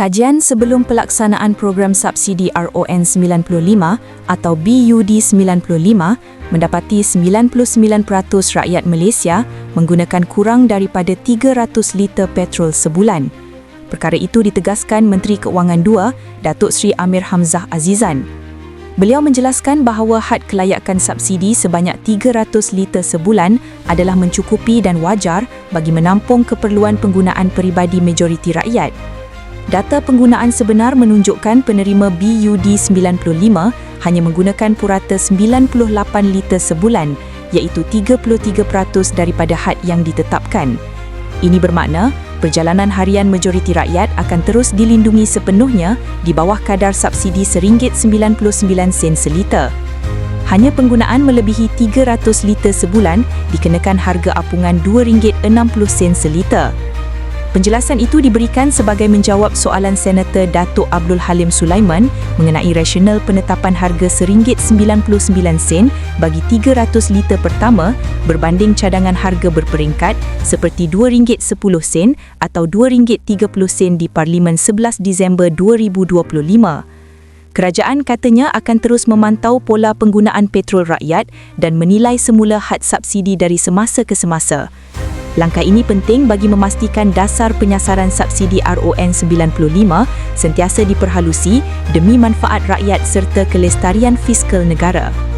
Kajian sebelum pelaksanaan program subsidi RON 95 atau BUD 95 mendapati 99% rakyat Malaysia menggunakan kurang daripada 300 liter petrol sebulan. Perkara itu ditegaskan Menteri Keuangan II, Datuk Seri Amir Hamzah Azizan. Beliau menjelaskan bahawa had kelayakan subsidi sebanyak 300 liter sebulan adalah mencukupi dan wajar bagi menampung keperluan penggunaan peribadi majoriti rakyat. Data penggunaan sebenar menunjukkan penerima BUD 95 hanya menggunakan purata 98 liter sebulan iaitu 33% daripada had yang ditetapkan. Ini bermakna perjalanan harian majoriti rakyat akan terus dilindungi sepenuhnya di bawah kadar subsidi RM1.99 seliter. Hanya penggunaan melebihi 300 liter sebulan dikenakan harga apungan RM2.60 seliter. Penjelasan itu diberikan sebagai menjawab soalan Senator Datuk Abdul Halim Sulaiman mengenai rasional penetapan harga RM1.99 bagi 300 liter pertama berbanding cadangan harga berperingkat seperti RM2.10 atau RM2.30 di Parlimen 11 Disember 2025. Kerajaan katanya akan terus memantau pola penggunaan petrol rakyat dan menilai semula had subsidi dari semasa ke semasa. Langkah ini penting bagi memastikan dasar penyasaran subsidi RON 95 sentiasa diperhalusi demi manfaat rakyat serta kelestarian fiskal negara.